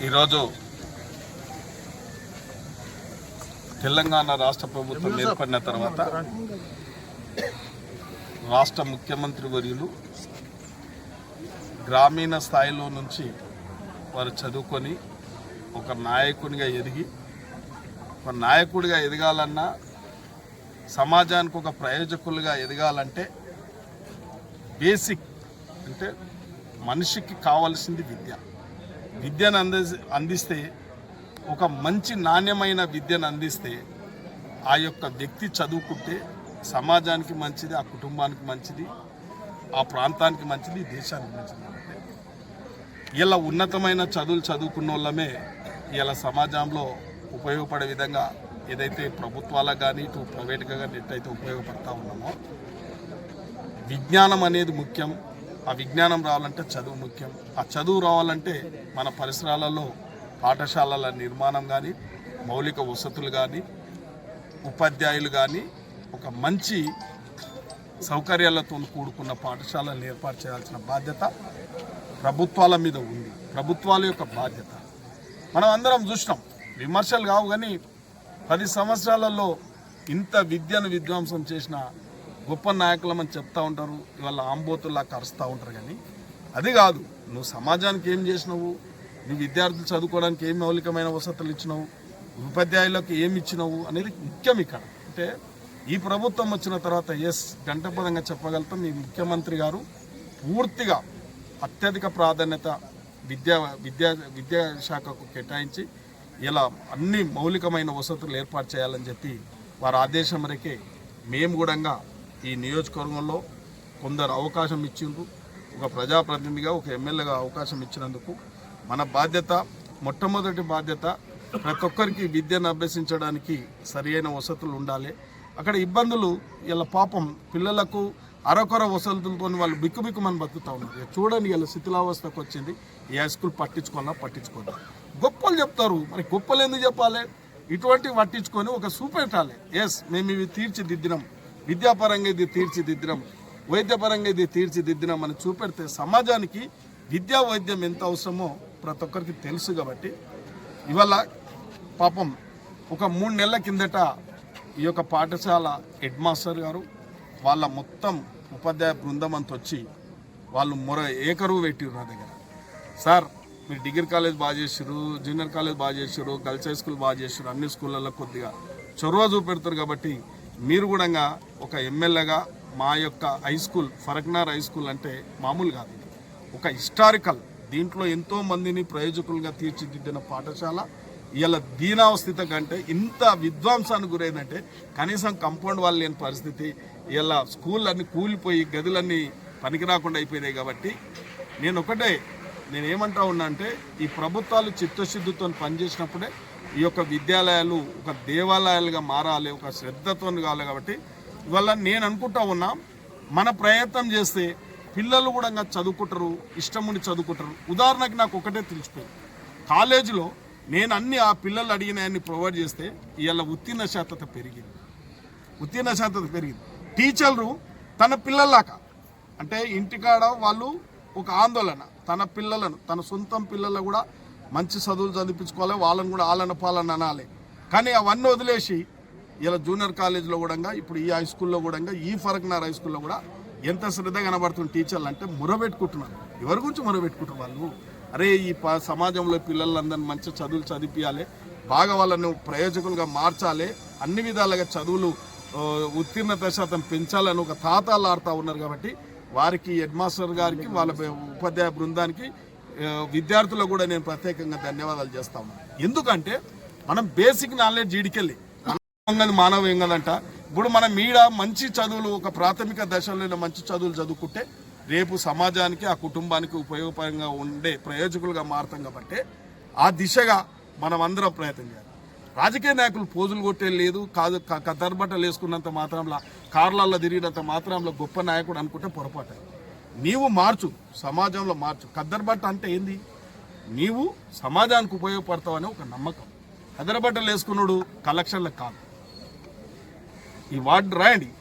ఈరోజు తెలంగాణ రాష్ట్ర ప్రభుత్వం ఏర్పడిన తర్వాత రాష్ట్ర ముఖ్యమంత్రి వర్యులు గ్రామీణ స్థాయిలో నుంచి వారు చదువుకొని ఒక నాయకునిగా ఎదిగి ఒక నాయకుడిగా ఎదగాలన్నా సమాజానికి ఒక ప్రయోజకులుగా ఎదగాలంటే బేసిక్ అంటే మనిషికి కావాల్సింది విద్య. విద్యను అంది అందిస్తే ఒక మంచి నాణ్యమైన విద్యను అందిస్తే ఆ యొక్క వ్యక్తి చదువుకుంటే సమాజానికి మంచిది ఆ కుటుంబానికి మంచిది ఆ ప్రాంతానికి మంచిది దేశానికి మంచిది ఇలా ఉన్నతమైన చదువులు చదువుకున్న వాళ్ళమే ఇలా సమాజంలో ఉపయోగపడే విధంగా ఏదైతే ప్రభుత్వాలకు కానీ ఇటు ప్రైవేట్గా కానీ ఎట్టయితే ఉపయోగపడతా ఉన్నామో విజ్ఞానం అనేది ముఖ్యం. ఆ విజ్ఞానం రావాలంటే చదువు ముఖ్యం. ఆ చదువు రావాలంటే మన పరిసరాలలో పాఠశాలల నిర్మాణం కానీ మౌలిక వసతులు కానీ ఉపాధ్యాయులు కానీ ఒక మంచి సౌకర్యాలతో కూడుకున్న పాఠశాలను ఏర్పాటు చేయాల్సిన బాధ్యత ప్రభుత్వాల మీద ఉంది. ప్రభుత్వాల యొక్క బాధ్యత. మనం అందరం చూసినాం. విమర్శలు కావు కానీ పది సంవత్సరాలలో ఇంత విద్యను విధ్వంసం చేసిన గొప్ప నాయకులమని చెప్తా ఉంటారు ఇవాళ ఆంబోతుల్లా కరుస్తూ ఉంటారు కానీ అది కాదు. నువ్వు సమాజానికి ఏం చేసినావు? నువ్వు విద్యార్థులు చదువుకోవడానికి ఏం మౌలికమైన వసతులు ఇచ్చినావు? ఉపాధ్యాయులకు ఏమి ఇచ్చినావు? అనేది ముఖ్యం ఇక్కడ. అంటే ఈ ప్రభుత్వం వచ్చిన తర్వాత ఎస్ గంటపదంగా చెప్పగలుగుతాం. ఈ ముఖ్యమంత్రి గారు పూర్తిగా అత్యధిక ప్రాధాన్యత విద్యా విద్యా విద్యాశాఖకు కేటాయించి ఇలా అన్ని మౌలికమైన వసతులు ఏర్పాటు చేయాలని చెప్పి వారి ఆదేశం మేరకే మేము కూడా ఈ నియోజకవర్గంలో కొందరు అవకాశం ఇచ్చిండ్రు. ఒక ప్రజాప్రతినిధిగా ఒక ఎమ్మెల్యేగా అవకాశం ఇచ్చినందుకు మన బాధ్యత మొట్టమొదటి బాధ్యత ప్రతి ఒక్కరికి విద్యను అభ్యసించడానికి సరియైన వసతులు ఉండాలి. అక్కడ ఇబ్బందులు ఇలా పాపం పిల్లలకు అరకొర వసతులతో వాళ్ళు బిక్కుబిక్కుమని బతుకుతూ ఉన్నారు. చూడండి ఇలా శిథిలావస్థకు వచ్చింది. ఈ హై స్కూల్ పట్టించుకోవాలా పట్టించుకోవాలి గొప్పలు చెప్తారు. మరి గొప్పలు ఎందుకు చెప్పాలి? ఇటువంటివి పట్టించుకొని ఒక చూపెట్టాలి ఎస్ మేము ఇవి తీర్చిదిద్దినాం. విద్యాపరంగా ఇది తీర్చిదిద్దినాం వైద్యపరంగా ఇది తీర్చిదిద్దినాం అని చూపెడితే సమాజానికి విద్యా వైద్యం ఎంత అవసరమో ప్రతి ఒక్కరికి తెలుసు కాబట్టి ఇవాళ పాపం ఒక మూడు నెలల కిందట ఈ యొక్క పాఠశాల హెడ్ మాస్టర్ గారు వాళ్ళ మొత్తం ఉపాధ్యాయ బృందం అంత వచ్చి వాళ్ళు మొర ఏకరువు పెట్టిరు నా దగ్గర. సార్ మీరు డిగ్రీ కాలేజ్ బాగా చేసారు జూనియర్ కాలేజ్ బాగా చేసారు గర్ల్స్ హై స్కూల్ బాగా చేసారు అన్ని స్కూళ్ళల్లో కొద్దిగా చొరవ చూపెడతారు కాబట్టి మీరు కూడా ఒక ఎమ్మెల్యేగా మా యొక్క high school Farooqnagar high school అంటే మామూలు కాదు ఇది. ఒక హిస్టారికల్ దీంట్లో ఎంతో మందిని ప్రయోజకులుగా తీర్చిదిద్దిన పాఠశాల ఇలా దీనావస్థిత కంటే ఇంత విధ్వంసానికి గురైందంటే కనీసం కంపౌండ్ వాళ్ళు లేని పరిస్థితి ఇలా స్కూళ్ళన్నీ కూలిపోయి గదులన్నీ పనికి రాకుండా అయిపోయినాయి కాబట్టి నేను ఒకటే నేను ఉన్నా అంటే ఈ ప్రభుత్వాలు చిత్తశుద్ధితో పనిచేసినప్పుడే ఈ యొక్క విద్యాలయాలు ఒక దేవాలయాలుగా మారాలి ఒక శ్రద్ధతో కావాలి కాబట్టి ఇవాళ నేను అనుకుంటా ఉన్నా మన ప్రయత్నం చేస్తే పిల్లలు కూడా ఇంకా చదువుకుంటారు ఇష్టం ఉండి చదువుకుంటారు. ఉదాహరణకి నాకు ఒకటే తెలిసిపోయింది. కాలేజీలో నేను అన్ని ఆ పిల్లలు అడిగినాయన్ని ప్రొవైడ్ చేస్తే ఇవాళ ఉత్తీర్ణ శాతత పెరిగింది. ఉత్తీర్ణ శాతత పెరిగింది. టీచర్లు తన పిల్లలాక అంటే ఇంటికాడ వాళ్ళు ఒక ఆందోళన తన పిల్లలను తన సొంతం పిల్లలు కూడా మంచి చదువులు చదివించుకోవాలి వాళ్ళని కూడా ఆలన పాలన అనాలి. కానీ అవన్నీ వదిలేసి ఇలా జూనియర్ కాలేజీలో కూడా ఇప్పుడు ఈ హై స్కూల్లో కూడా ఈ ఫరక్నార్ హై స్కూల్లో కూడా ఎంత శ్రద్ధ కనబడుతుంది టీచర్లు అంటే మురబెట్టుకుంటున్నారు. ఎవరి గురించి మురబెట్టుకుంటారు వాళ్ళు? అరే ఈ ప సమాజంలో పిల్లలందరినీ మంచి చదువులు చదివించాలి బాగా వాళ్ళను ప్రయోజకులుగా మార్చాలి అన్ని విధాలుగా చదువులు ఉత్తీర్ణత శాతం పెంచాలని ఒక తాతాలు ఆడుతూ ఉన్నారు కాబట్టి వారికి హెడ్ మాస్టర్ గారికి వాళ్ళ ఉపాధ్యాయ బృందానికి విద్యార్థులకు కూడా నేను ప్రత్యేకంగా ధన్యవాదాలు చేస్తా ఎందుకంటే మనం బేసిక్ నాలెడ్జ్ ఈడికెళ్ళి. మానవ మానవ ఏం కదంట ఇప్పుడు మనం మీడ మంచి చదువులు ఒక ప్రాథమిక దశలో మంచి చదువులు చదువుకుంటే రేపు సమాజానికి ఆ కుటుంబానికి ఉపయోగపరంగా ఉండే ప్రయోజకులుగా మారుతాం కాబట్టి ఆ దిశగా మనం అందరం ప్రయత్నం చేయాలి. రాజకీయ నాయకులు పోజులు కొట్టే లేదు కాదు క- కద్దర్బట్టలు వేసుకున్నంత మాత్రంలో కార్లల్లో తిరిగినంత మాత్రంలో గొప్ప నాయకుడు అనుకుంటే పొరపాటు. నీవు మార్చు సమాజంలో మార్చు. కద్దరబట్ట అంటే ఏంది? నీవు సమాజానికి ఉపయోగపడతావని ఒక నమ్మకం. కద్దరబట్టలు వేసుకున్నాడు కలెక్షన్లకు కాదు. ఈ వార్డు రాయండి.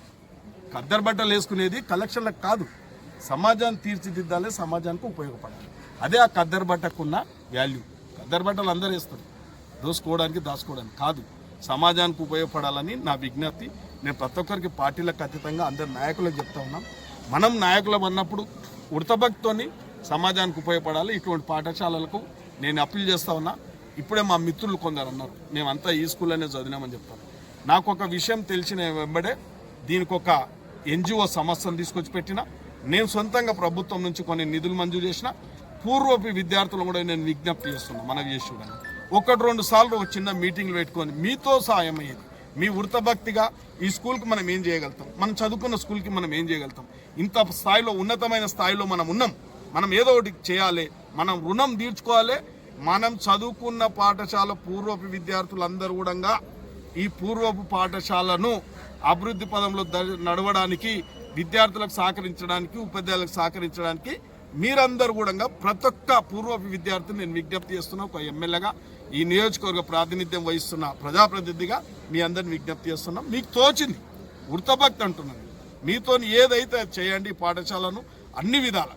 కద్దరబట్టలు వేసుకునేది కలెక్షన్లకు కాదు. సమాజాన్ని తీర్చిదిద్దాలి సమాజానికి ఉపయోగపడాలి. అదే ఆ కద్దరు బట్టకున్న వాల్యూ కద్దరబట్టలు బట్టలు వేస్తారు. దోసుకోవడానికి దాచుకోవడానికి కాదు. సమాజానికి ఉపయోగపడాలని నా విజ్ఞప్తి. నేను ప్రతి ఒక్కరికి పార్టీలకు అతీతంగా అందరి నాయకులకు చెప్తా ఉన్నాం. మనం నాయకులం అన్నప్పుడు ఉడతభక్తితోని సమాజానికి ఉపయోగపడాలి. ఇటువంటి పాఠశాలలకు నేను అప్పీల్ చేస్తా ఉన్నా. ఇప్పుడే మా మిత్రులు కొందరు అన్నారు. మేమంతా ఈ స్కూల్లోనే చదివినామని చెప్తాను నాకు ఒక విషయం తెలిసిన వెంబడే దీనికి ఒక ఎన్జిఓ సంస్థను తీసుకొచ్చి పెట్టిన. నేను సొంతంగా ప్రభుత్వం నుంచి కొన్ని నిధులు మంజూరు చేసిన. పూర్వపు విద్యార్థులను కూడా నేను విజ్ఞప్తి చేస్తున్నా. మనవి చేసి ఒకటి రెండు సార్లు ఒక చిన్న మీటింగ్లు పెట్టుకొని మీతో సాయం అయ్యేది. మీ వృతభక్తిగా ఈ స్కూల్కి మనం ఏం చేయగలుగుతాం? మనం చదువుకున్న స్కూల్కి మనం ఏం చేయగలుగుతాం? ఇంత స్థాయిలో ఉన్నతమైన స్థాయిలో మనం ఉన్నాం. మనం ఏదో ఒకటి చేయాలి. మనం రుణం తీర్చుకోవాలి. మనం చదువుకున్న పాఠశాల పూర్వపు విద్యార్థులందరూ కూడా ఈ పూర్వపు పాఠశాలను అభివృద్ధి పదంలో నడవడానికి విద్యార్థులకు సహకరించడానికి ఉపాధ్యాయులకు సహకరించడానికి మీరందరూ కూడా ప్రతి ఒక్క పూర్వ విద్యార్థిని నేను విజ్ఞప్తి చేస్తున్నా ఒక ఎమ్మెల్యేగా ఈ నియోజకవర్గ ప్రాతినిధ్యం వహిస్తున్న ప్రజాప్రతినిధిగా మీ అందరిని విజ్ఞప్తి చేస్తున్నాం. మీకు తోచింది వృత్తభక్తి అంటున్నాను. మీతో ఏదైతే చేయండి పాఠశాలను అన్ని విధాల.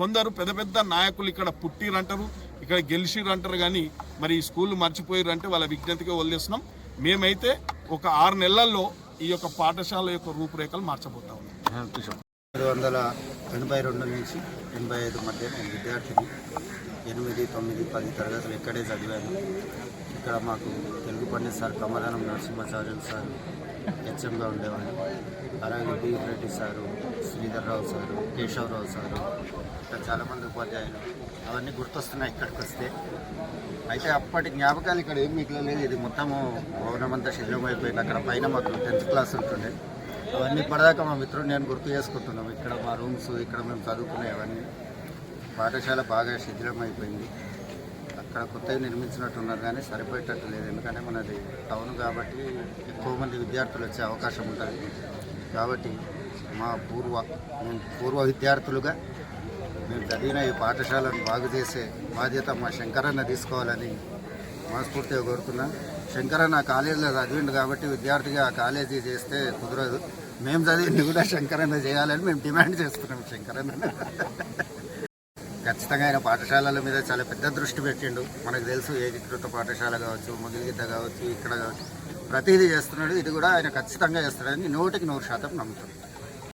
కొందరు పెద్ద పెద్ద నాయకులు ఇక్కడ పుట్టిరంటారు ఇక్కడ గెలిచిరంటారు కానీ మరి ఈ స్కూల్ మర్చిపోయారు అంటే వాళ్ళ విజ్ఞతగా వదిలేస్తున్నాం. మేమైతే ఒక ఆరు నెలల్లో ఈ యొక్క పాఠశాల యొక్క రూపురేఖలు మార్చబోతా ఉన్నాం. ఏడు వందల ఎనభై రెండు నుంచి ఎనభై ఐదు మధ్య నేను విద్యార్థిని. ఎనిమిది తొమ్మిది పది తరగతులు ఇక్కడే చదివాను. ఇక్కడ మాకు తెలుగు పండిత్ సార్ కమలానం నరసింహాచార్యులు సార్ హెచ్ఎంగా ఉండేవాడు అలాగే B. Reddy sir Sridharrao sir Keshavarao sir ఇక్కడ చాలామంది ఉపాధ్యాయులు. అవన్నీ గుర్తొస్తున్నాయి ఇక్కడికి వస్తే. అయితే అప్పటి జ్ఞాపకాలు ఇక్కడ ఏం మిగలలేదు ఇది మొత్తము భవనం అంతా శిథిలం అయిపోయింది అక్కడ పైన మాకు టెన్త్ క్లాస్ ఉంటుండే. అవన్నీ ఇప్పటిదాకా మా మిత్రుడు నేను గుర్తు చేసుకుంటున్నాం. ఇక్కడ మా రూమ్స్ ఇక్కడ మేము చదువుకునేవన్నీ పాఠశాల బాగా శిథిలం అయిపోయింది అక్కడ కొత్తగా నిర్మించినట్టున్నారు కానీ సరిపోయేటట్టు లేదు. ఎందుకంటే మనది టౌన్ కాబట్టి ఎక్కువ మంది విద్యార్థులు వచ్చే అవకాశం ఉంటుంది. కాబట్టి మా పూర్వ మేము పూర్వ విద్యార్థులుగా మేము చదివిన ఈ పాఠశాలను బాగు చేసే బాధ్యత మా శంకరన్న తీసుకోవాలని మనస్ఫూర్తిగా కోరుతున్నాను శంకరన్న ఆ కాలేజీలో చదివిండు కాబట్టి విద్యార్థిగా ఆ కాలేజీ చేస్తే కుదరదు. మేము చదివింది కూడా శంకరన్న చేయాలని మేము డిమాండ్ చేస్తున్నాం శంకరన్న. ఖచ్చితంగా ఆయన పాఠశాలల మీద చాలా పెద్ద దృష్టి పెట్టిండు. మనకు తెలుసు ఏకీకృత పాఠశాల కావచ్చు ముగిలిగిద్ద కావచ్చు ఇక్కడ కావచ్చు. ప్రతిదీ చేస్తున్నాడు. ఇది కూడా ఆయన ఖచ్చితంగా చేస్తాడని నూటికి నూరు శాతం నమ్ముతున్నాడు